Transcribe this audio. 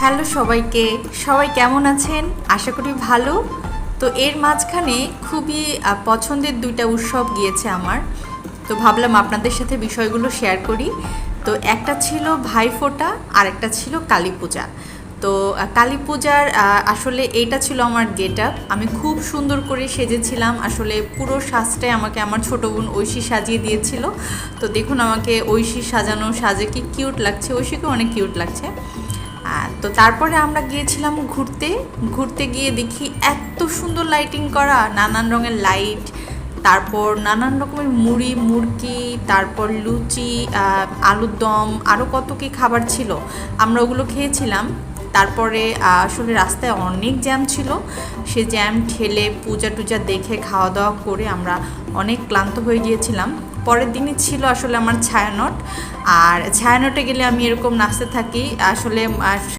Hello সবাইকে। সবাই কেমন আছেন? আশা করি ভালো। তো এর মাঝখানে খুবই পছন্দের দুইটা উৎসব গিয়েছে আমার। তো ভাবলাম আপনাদের সাথে বিষয়গুলো শেয়ার করি। তো একটা ছিল ভাইফোঁটা আর একটা ছিল কালী পূজা। তো কালী পূজার আসলে এইটা ছিল আমার গেট আপ আমি খুব সুন্দর করে সেজেছিলাম। আসলে পুরো সাজটাই আমাকে আমার ছোটো বোন ঐশী সাজিয়ে দিয়েছিল। তো দেখুন আমাকে ঐশী সাজানো, সাজে কি কিউট লাগছে? ঐশীকে অনেক কিউট লাগছে। তো তারপরে আমরা গিয়েছিলাম ঘুরতে। ঘুরতে গিয়ে দেখি এত সুন্দর লাইটিং করা, নানান রঙের লাইট তারপর নানান রকমের মুড়ি মুরকি তারপর লুচি আলুর দম আরও কত কী খাবার ছিল। আমরা ওগুলো খেয়েছিলাম। তারপরে আসলে রাস্তায় অনেক জ্যাম ছিল। সে জ্যাম ঠেলে পূজা টুজা দেখে খাওয়া দাওয়া করে আমরা অনেক ক্লান্ত হয়ে গিয়েছিলাম। পরের দিনই ছিল আসলে আমার ছায়ানট। আর ছায়ানটে গেলে আমি এরকম নাচতে থাকি আসলে